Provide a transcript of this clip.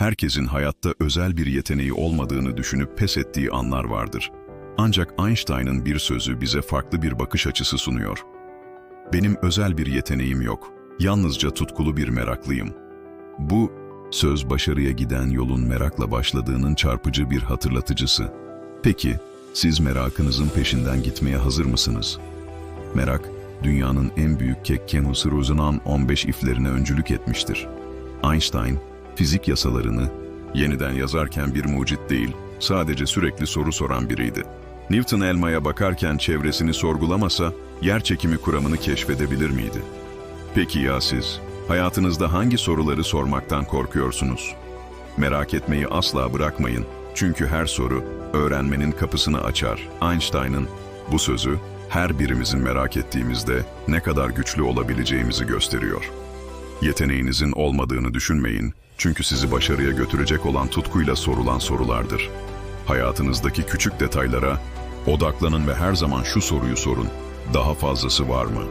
Herkesin hayatta özel bir yeteneği olmadığını düşünüp pes ettiği anlar vardır. Ancak Einstein'ın bir sözü bize farklı bir bakış açısı sunuyor. Benim özel bir yeteneğim yok. Yalnızca tutkulu bir meraklıyım. Bu söz başarıya giden yolun merakla başladığının çarpıcı bir hatırlatıcısı. Peki, siz merakınızın peşinden gitmeye hazır mısınız? Merak, dünyanın en büyük Kekkenhusser uzanan 15 iflerine öncülük etmiştir. Einstein, fizik yasalarını yeniden yazarken bir mucit değil, sadece sürekli soru soran biriydi. Newton elmaya bakarken çevresini sorgulamasa, yer çekimi kuramını keşfedebilir miydi? Peki ya siz? Hayatınızda hangi soruları sormaktan korkuyorsunuz? Merak etmeyi asla bırakmayın. Çünkü her soru öğrenmenin kapısını açar. Einstein'ın bu sözü her birimizin merak ettiğimizde ne kadar güçlü olabileceğimizi gösteriyor. Yeteneğinizin olmadığını düşünmeyin. Çünkü sizi başarıya götürecek olan tutkuyla sorulan sorulardır. Hayatınızdaki küçük detaylara odaklanın ve her zaman şu soruyu sorun. Daha fazlası var mı?